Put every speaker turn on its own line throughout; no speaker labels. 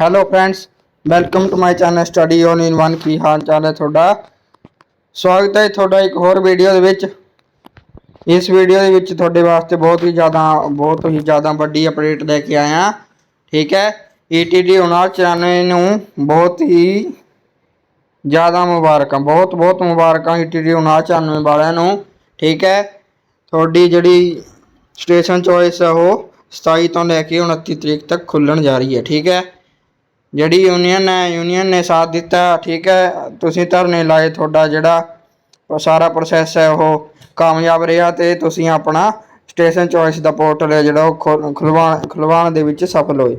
Hello friends welcome to my channel study on in one ਕੀ ਹਾਲ ਚਾਲ ਹੈ ਤੁਹਾਡਾ? ਸਵਾਗਤ ਹੈ ਤੁਹਾਡਾ ਇੱਕ ਹੋਰ ਵੀਡੀਓ ਦੇ ਵਿੱਚ। ਇਸ ਵੀਡੀਓ ਦੇ ਵਿੱਚ ਤੁਹਾਡੇ ਵਾਸਤੇ ਬਹੁਤ ਹੀ ਜ਼ਿਆਦਾ, ਬਹੁਤ ਹੀ ਜ਼ਿਆਦਾ ਵੱਡੀ ਅਪਡੇਟ ਲੈ ਕੇ ਆਇਆ। ਠੀਕ ਹੈ? ETD 5994 ਨੂੰ ਬਹੁਤ ਹੀ ਜ਼ਿਆਦਾ ਮੁਬਾਰਕਾਂ, ਬਹੁਤ ਬਹੁਤ ਮੁਬਾਰਕਾਂ ETD 5994 ਵਾਲਿਆਂ ਨੂੰ। ਠੀਕ ਹੈ? ਤੁਹਾਡੀ ਜਿਹੜੀ ਸਟੇਸ਼ਨ ਚੋਇਸ ਹੈ ਉਹ 27 ਤੋਂ ਲੈ ਕੇ 29 ਤਰੀਕ ਤੱਕ ਖੁੱਲਣ ਜਾ ਰਹੀ ਹੈ। ਠੀਕ ਹੈ? ਜਿਹੜੀ ਯੂਨੀਅਨ ਹੈ ਯੂਨੀਅਨ ਨੇ ਸਾਥ ਦਿੱਤਾ, ਠੀਕ ਹੈ। ਤੁਸੀਂ ਧਰਨੇ ਲਾਏ, ਤੁਹਾਡਾ ਜਿਹੜਾ ਉਹ ਸਾਰਾ ਪ੍ਰੋਸੈਸ ਹੈ, ਉਹ ਕਾਮਯਾਬ ਰਿਹਾ ਤੇ ਤੁਸੀਂ ਆਪਣਾ ਸਟੇਸ਼ਨ ਚੋਇਸ ਦਾ ਪੋਰਟਲ ਹੈ, ਜਿਹੜਾ ਉਹ ਖੁ- ਖੁਲਵਾਉਣ ਖੁਲਵਾਉਣ ਦੇ ਵਿੱਚ ਸਫਲ ਹੋਏ।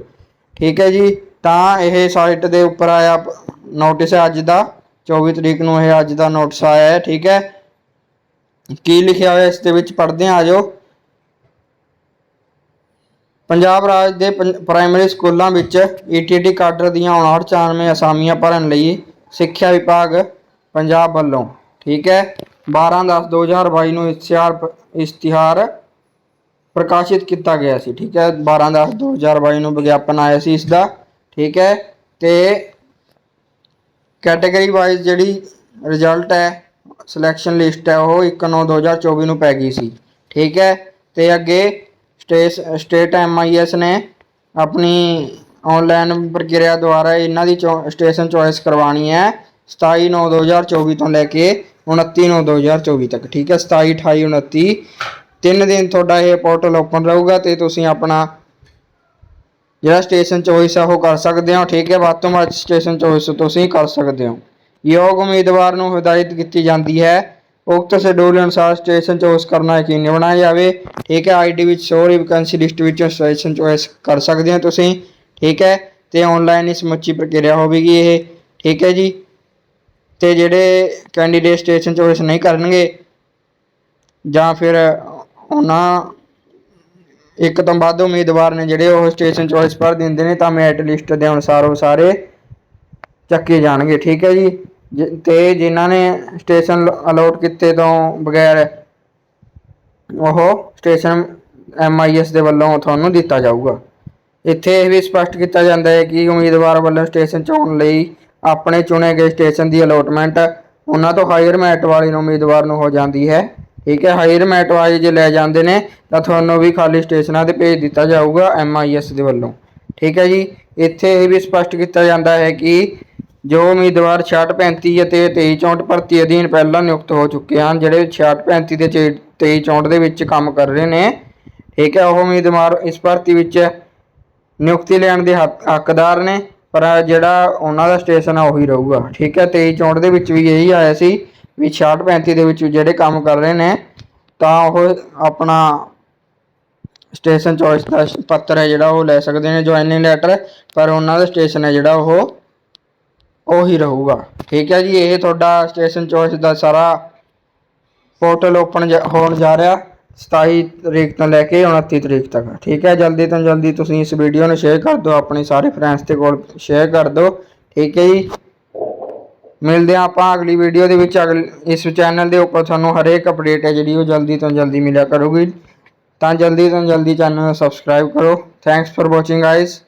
ਠੀਕ ਹੈ ਜੀ। ਤਾਂ ਇਹ ਸਾਈਟ ਦੇ ਉੱਪਰ ਆਇਆ ਨੋਟਿਸ ਹੈ, ਅੱਜ ਦਾ। 24 ਤਰੀਕ ਨੂੰ ਇਹ ਅੱਜ ਦਾ ਨੋਟਿਸ ਆਇਆ ਹੈ, ਠੀਕ ਹੈ। ਕੀ ਲਿਖਿਆ ਹੋਇਆ ਇਸ ਦੇ ਵਿੱਚ, ਪੜ੍ਹਦੇ ਆ ਜਾਓ। ਪੰਜਾਬ ਰਾਜ ਦੇ ਪੰ- ਪ੍ਰਾਇਮਰੀ ਸਕੂਲਾਂ ਵਿੱਚ ਈਟੀਟੀ ਕਾਡਰ ਦੀਆਂ 5994 ਅਸਾਮੀਆਂ ਭਰਨ ਲਈ ਸਿੱਖਿਆ ਵਿਭਾਗ ਪੰਜਾਬ ਵੱਲੋਂ, ਠੀਕ ਹੈ? 12/10/2022 ਨੂੰ ਇਸ਼ਤਿਹਾਰ ਪ- ਇਸ਼ਤਿਹਾਰ ਪ੍ਰਕਾਸ਼ਿਤ ਕੀਤਾ ਗਿਆ ਸੀ, ਠੀਕ ਹੈ? 12/10/2022 ਨੂੰ ਵਿਗਿਆਪਨ ਆਇਆ ਸੀ ਇਸ ਦਾ ਠੀਕ ਹੈ? ਤੇ ਕੈਟਾਗਰੀ ਵਾਈਜ਼ ਜਿਹੜੀ ਰਿਜ਼ਲਟ ਹੈ, ਸਿਲੈਕਸ਼ਨ ਲਿਸਟ ਹੈ, ਉਹ 1/9/2024 ਨੂੰ ਪੈ ਗਈ ਸੀ, ਠੀਕ ਹੈ? ਤੇ ਅੱਗੇ ਸਟੇਸ ਸਟੇਟ ਐਮਆਈਐਸ ਨੇ ਆਪਣੀ ਆਨਲਾਈਨ ਪ੍ਰਕਿਰਿਆ ਦੁਆਰਾ ਇਹਨਾਂ ਦੀ ਸਟੇਸ਼ਨ ਚੋਇਸ ਕਰਵਾਉਣੀ ਹੈ। 27/9/2024 ਤੋਂ ਲੈ ਕੇ 29/9/2024 ਤੱਕ, ਠੀਕ ਹੈ? 27 28 29 ਤਿੰਨ ਦਿਨ ਤੁਹਾਡਾ ਇਹ ਪੋਰਟਲ ਓਪਨ ਰਹੂਗਾ ਤੇ ਤੁਸੀਂ ਆਪਣਾ ਜਿਹੜਾ ਸਟੇਸ਼ਨ ਚੋਇਸ ਹੈ ਉਹ ਕਰ ਸਕਦੇ ਹੋ, ਠੀਕ ਹੈ? ਵੱਧ ਤੋਂ ਵੱਧ ਸਟੇਸ਼ਨ ਚੋਇਸ ਤੁਸੀਂ ਕਰ ਸਕਦੇ ਹੋ। ਯੋਗ ਉਮੀਦਵਾਰ ਨੂੰ ਹਦਾਇਤ ਕੀਤੀ ਜਾਂਦੀ ਹੈ ਉਕਤ ਸ਼ਡਿਊਲ ਅਨੁਸਾਰ ਸਟੇਸ਼ਨ ਚੋਇਸ ਕਰਨਾ ਯਕੀਨੀ ਬਣਾਇਆ ਜਾਵੇ। ਠੀਕ ਹੈ, ਆਈਡੀ ਵਿੱਚ ਸ਼ੋਰ ਵੈਕੈਂਸੀ ਲਿਸਟ ਵਿੱਚੋਂ ਸਟੇਸ਼ਨ ਚੋਇਸ ਕਰ ਸਕਦੇ ਹੋ ਤੁਸੀਂ। ਠੀਕ ਹੈ, ਤੇ ਆਨਲਾਈਨ ਹੀ ਸਮੁੱਚੀ ਪ੍ਰਕਿਰਿਆ ਹੋਵੇਗੀ ਇਹ। ਠੀਕ ਹੈ ਜੀ, ਤੇ ਜਿਹੜੇ ਕੈਂਡੀਡੇਟ ਸਟੇਸ਼ਨ ਚੋਇਸ ਨਹੀਂ ਕਰਨਗੇ, ਜਾਂ ਫਿਰ ਉਹਨਾਂ ਇੱਕ ਤੋਂ ਵੱਧ ਉਮੀਦਵਾਰ ਨੇ ਜਿਹੜੇ ਉਹ ਸਟੇਸ਼ਨ ਚੋਇਸ ਭਰ ਦਿੰਦੇ ਨੇ, ਤਾਂ ਮੈਰਿਟ ਲਿਸਟ ਦੇ ਅਨੁਸਾਰ ਉਹ ਸਾਰੇ ਚੱਕੇ ਜਾਣਗੇ। ਠੀਕ ਹੈ ਜੀ ਜ- ਤੇ ਜਿਨ੍ਹਾਂ ਨੇ ਸਟੇਸ਼ਨ ਅਲੋਟ ਕੀਤੇ ਤੋਂ ਬਗੈਰ ਉਹ ਸਟੇਸ਼ਨ ਐਮਆਈਐਸ ਦੇ ਵੱਲੋਂ ਤੁਹਾਨੂੰ ਦਿੱਤਾ ਜਾਊਗਾ। ਇੱਥੇ ਇਹ ਵੀ ਸਪਸ਼ਟ ਕੀਤਾ ਜਾਂਦਾ ਹੈ ਕਿ ਉਮੀਦਵਾਰ ਵੱਲੋਂ ਸਟੇਸ਼ਨ ਚੁਣਨ ਲਈ ਆਪਣੇ ਚੁਣੇ ਗਏ ਸਟੇਸ਼ਨ ਦੀ ਅਲੋਟਮੈਂਟ ਉਹਨਾਂ ਤੋਂ ਹਾਇਰ ਮੈਟ ਵਾਲੇ ਨੂੰ ਉਮੀਦਵਾਰ ਨੂੰ ਹੋ ਜਾਂਦੀ ਹੈ। ਠੀਕ ਹੈ ਹਾਇਰ ਮੈਟ ਵਾਲੇ ਜੇ ਲੈ ਜਾਂਦੇ ਨੇ ਤਾਂ ਤੁਹਾਨੂੰ ਵੀ ਖਾਲੀ ਸਟੇਸ਼ਨਾਂ ਤੇ ਭੇਜ ਦਿੱਤਾ ਜਾਊਗਾ ਐਮਆਈਐਸ ਦੇ ਵੱਲੋਂ। ਠੀਕ ਹੈ ਜੀ, ਇੱਥੇ ਇਹ ਵੀ ਸਪਸ਼ਟ ਕੀਤਾ ਜਾਂਦਾ ਹੈ ਕਿ ਜੋ ਉਮੀਦਵਾਰ 66 35 ਅਤੇ 23 64 ਭਰਤੀ ਅਧੀਨ ਪਹਿਲਾਂ ਨਿਯੁਕਤ ਹੋ ਚੁੱਕੇ ਹਨ, ਜਿਹੜੇ 66 35 ਤੇ 23 64 ਦੇ ਵਿੱਚ ਕੰਮ ਕਰ ਰਹੇ ਨੇ, ਠੀਕ ਹੈ, ਉਹ ਉਮੀਦਵਾਰ ਇਸ ਭਰਤੀ ਵਿੱਚ ਨਿਯੁਕਤੀ ਲੈਣ ਦੇ ਹੱਕ- ਹੱਕਦਾਰ ਨੇ, ਪਰ ਜਿਹੜਾ ਉਹਨਾਂ ਦਾ ਸਟੇਸ਼ਨ ਆ, ਉਹੀ ਰਹੂਗਾ, ਠੀਕ ਹੈ। 23 64 ਦੇ ਵਿੱਚ ਵੀ ਇਹੀ ਆਇਆ ਸੀ ਵੀ 66 35 ਦੇ ਵਿੱਚ ਜਿਹੜੇ ਕੰਮ ਕਰ ਰਹੇ ਨੇ, ਤਾਂ ਉਹ ਆਪਣਾ ਸਟੇਸ਼ਨ ਚੋਇਸ ਦਾ ਪੱਤਰ ਹੈ ਜਿਹੜਾ ਉਹ ਲੈ ਸਕਦੇ ਨੇ ਜੁਆਇਨਿੰਗ ਲੈਟਰ ਪਰ ਉਹਨਾਂ ਦਾ ਸਟੇਸ਼ਨ ਹੈ ਜਿਹੜਾ ਉਹ ਉਹੀ ਰਹੂਗਾ। ਠੀਕ ਹੈ ਜੀ, ਇਹ ਤੁਹਾਡਾ ਸਟੇਸ਼ਨ ਚੋਇਸ ਦਾ ਸਾਰਾ ਪੋਰਟਲ ਓਪਨ ਹੋਣ ਜਾ ਰਿਹਾ। 27 ਤਰੀਕ ਤੋਂ ਲੈ ਕੇ 29 ਤਰੀਕ ਤੱਕ। ਠੀਕ ਹੈ, ਜਲਦੀ ਤੋਂ ਜਲਦੀ ਤੁਸੀਂ ਇਸ ਵੀਡੀਓ ਨੂੰ ਸ਼ੇਅਰ ਕਰ ਦਿਓ, ਆਪਣੇ ਸਾਰੇ ਫਰੈਂਡਸ ਦੇ ਕੋਲ ਸ਼ੇਅਰ ਕਰ ਦਿਓ। ਠੀਕ ਹੈ ਜੀ। ਮਿਲਦੇ ਹਾਂ ਆਪਾਂ ਅਗਲੀ ਵੀਡੀਓ ਦੇ ਵਿੱਚ। ਅਗਲ, ਇਸ ਚੈਨਲ ਦੇ ਉੱਪਰ ਤੁਹਾਨੂੰ ਹਰੇਕ ਅਪਡੇਟ ਹੈ ਜਿਹੜੀ, ਉਹ ਜਲਦੀ ਤੋਂ ਜਲਦੀ ਮਿਲਿਆ ਕਰੂਗੀ। ਤਾਂ ਜਲਦੀ ਤੋਂ ਜਲਦੀ ਚੈਨਲ ਨੂੰ ਸਬਸਕ੍ਰਾਈਬ ਕਰੋ। Thanks for watching guys